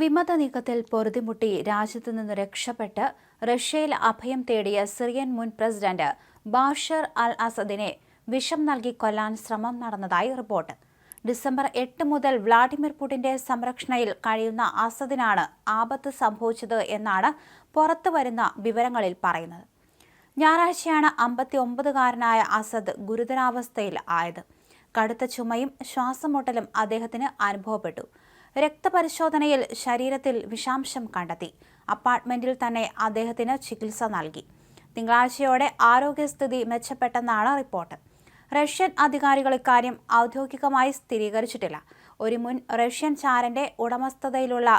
വിമത നീക്കത്തിൽ പൊറുതിമുട്ടി രാജ്യത്തു നിന്ന് രക്ഷപ്പെട്ട് റഷ്യയിൽ അഭയം തേടിയ സിറിയൻ മുൻ പ്രസിഡന്റ് ബാഷർ അൽ അസദിനെ വിഷം നൽകി കൊല്ലാൻ ശ്രമം നടന്നതായി റിപ്പോർട്ട്. ഡിസംബർ എട്ട് മുതൽ വ്ളാഡിമിർ പുടിന്റെ സംരക്ഷണയിൽ കഴിയുന്ന അസദിനാണ് ആപത്ത് സംഭവിച്ചത് എന്നാണ് പുറത്തുവരുന്ന വിവരങ്ങളിൽ പറയുന്നത്. ഞായറാഴ്ചയാണ് അമ്പത്തി ഒമ്പതുകാരനായ അസദ് ഗുരുതരാവസ്ഥയിൽ ആയത്. കടുത്ത ചുമയും ശ്വാസമുട്ടലും അദ്ദേഹത്തിന് അനുഭവപ്പെട്ടു. രക്തപരിശോധനയിൽ ശരീരത്തിൽ വിഷാംശം കണ്ടെത്തി. അപ്പാർട്ട്മെന്റിൽ തന്നെ അദ്ദേഹത്തിന് ചികിത്സ നൽകി. തിങ്കളാഴ്ചയോടെ ആരോഗ്യസ്ഥിതി മെച്ചപ്പെട്ടെന്നാണ് റിപ്പോർട്ട്. റഷ്യൻ അധികാരികൾ ഇക്കാര്യം ഔദ്യോഗികമായി സ്ഥിരീകരിച്ചിട്ടില്ല. ഒരു മുൻ റഷ്യൻ ചാരന്റെ ഉടമസ്ഥതയിലുള്ള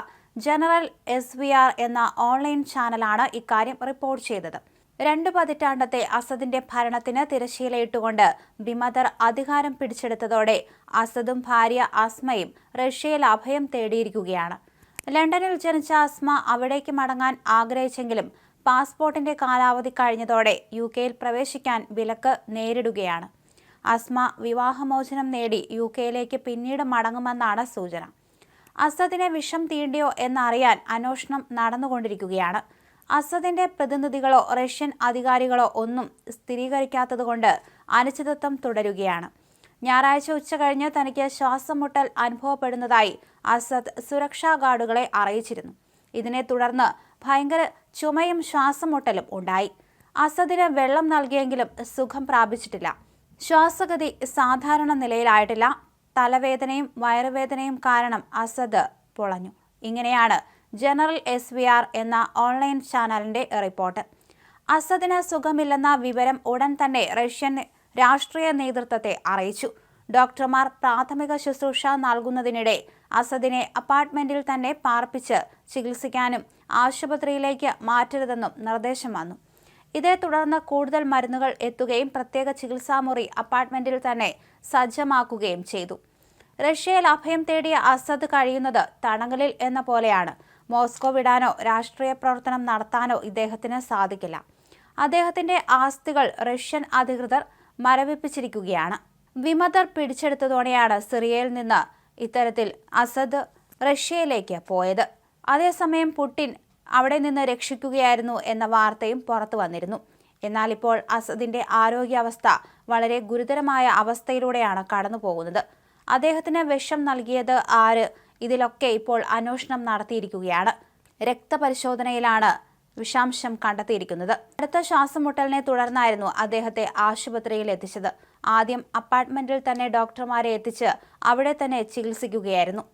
ജനറൽ എസ് എന്ന ഓൺലൈൻ ചാനലാണ് ഇക്കാര്യം റിപ്പോർട്ട് ചെയ്തത്. രണ്ട് പതിറ്റാണ്ടത്തെ അസദിന്റെ ഭരണത്തിന് തിരശ്ശീലയിട്ടുകൊണ്ട് ബിമദർ അധികാരം പിടിച്ചെടുത്തതോടെ അസദും ഭാര്യ അസ്മയും റഷ്യയിൽ അഭയം തേടിയിരിക്കുകയാണ്. ലണ്ടനിൽ ജനിച്ച അസ്മ അവിടേക്ക് മടങ്ങാൻ ആഗ്രഹിച്ചെങ്കിലും പാസ്പോർട്ടിന്റെ കാലാവധി കഴിഞ്ഞതോടെ യു കെയിൽ പ്രവേശിക്കാൻ വിലക്ക് നേരിടുകയാണ്. അസ്മ വിവാഹമോചനം നേടി യു കെയിലേക്ക് പിന്നീട് മടങ്ങുമെന്നാണ് സൂചന. അസദിനെ വിഷം തീണ്ടിയോ എന്നറിയാൻ അന്വേഷണം നടന്നുകൊണ്ടിരിക്കുകയാണ്. അസദിന്റെ പ്രതിനിധികളോ റഷ്യൻ അധികാരികളോ ഒന്നും സ്ഥിരീകരിക്കാത്തതുകൊണ്ട് അനിശ്ചിതത്വം തുടരുകയാണ്. ഞായറാഴ്ച ഉച്ചകഴിഞ്ഞ് തനിക്ക് ശ്വാസം മുട്ടൽ അനുഭവപ്പെടുന്നതായി അസദ് സുരക്ഷാ ഗാർഡുകളെ അറിയിച്ചിരുന്നു. ഇതിനെ തുടർന്ന് ഭയങ്കര ചുമയും ശ്വാസം മുട്ടലും ഉണ്ടായി. അസദിന് വെള്ളം നൽകിയെങ്കിലും സുഖം പ്രാപിച്ചിട്ടില്ല. ശ്വാസഗതി സാധാരണ നിലയിലായിട്ടില്ല. തലവേദനയും വയറുവേദനയും കാരണം അസദ് പൊളഞ്ഞു. ഇങ്ങനെയാണ് ജനറൽ എസ് വി ആർ എന്ന ഓൺലൈൻ ചാനലിന്റെ റിപ്പോർട്ട്. അസദിന് സുഖമില്ലെന്ന വിവരം ഉടൻ തന്നെ റഷ്യൻ രാഷ്ട്രീയ നേതൃത്വത്തെ അറിയിച്ചു. ഡോക്ടർമാർ പ്രാഥമിക ശുശ്രൂഷ നൽകുന്നതിനിടെ അസദിനെ അപ്പാർട്ട്മെന്റിൽ തന്നെ പാർപ്പിച്ച് ചികിത്സിക്കാനും ആശുപത്രിയിലേക്ക് മാറ്റരുതെന്നും നിർദ്ദേശം വന്നു. ഇതേ തുടർന്ന് കൂടുതൽ മരുന്നുകൾ എത്തുകയും പ്രത്യേക ചികിത്സാമുറി അപ്പാർട്ട്മെന്റിൽ തന്നെ സജ്ജമാക്കുകയും ചെയ്തു. റഷ്യയിൽ അഭയം തേടിയ അസദ് കഴിയുന്നത് തടങ്കലിൽ എന്ന പോലെയാണ്. മോസ്കോ വിടാനോ രാഷ്ട്രീയ പ്രവർത്തനം നടത്താനോ ഇദ്ദേഹത്തിന് സാധിക്കില്ല. അദ്ദേഹത്തിന്റെ ആസ്തികൾ റഷ്യൻ അധികൃതർ മരവിപ്പിച്ചിരിക്കുകയാണ്. വിമതർ പിടിച്ചെടുത്തതോടെയാണ് സിറിയയിൽ നിന്ന് ഇത്തരത്തിൽ അസദ് റഷ്യയിലേക്ക് പോയത്. അതേസമയം പുടിൻ അവിടെ നിന്ന് രക്ഷിക്കുകയായിരുന്നു എന്ന വാർത്തയും പുറത്തു വന്നിരുന്നു. എന്നാൽ ഇപ്പോൾ അസദിന്റെ ആരോഗ്യാവസ്ഥ വളരെ ഗുരുതരമായ അവസ്ഥയിലൂടെയാണ് കടന്നു പോകുന്നത് അദ്ദേഹത്തിന് വിഷം നൽകിയത് ആര്? ഇതിലൊക്കെ ഇപ്പോൾ അന്വേഷണം നടത്തിയിരിക്കുകയാണ്. രക്തപരിശോധനയിലാണ് വിഷാംശം കണ്ടെത്തിയിരിക്കുന്നത്. അടുത്ത ശ്വാസമുട്ടലിനെ തുടർന്നായിരുന്നു അദ്ദേഹത്തെ ആശുപത്രിയിൽ എത്തിച്ചത്. ആദ്യം അപ്പാർട്ട്മെന്റിൽ തന്നെ ഡോക്ടർമാരെ എത്തിച്ച് അവിടെ തന്നെ ചികിത്സിക്കുകയായിരുന്നു.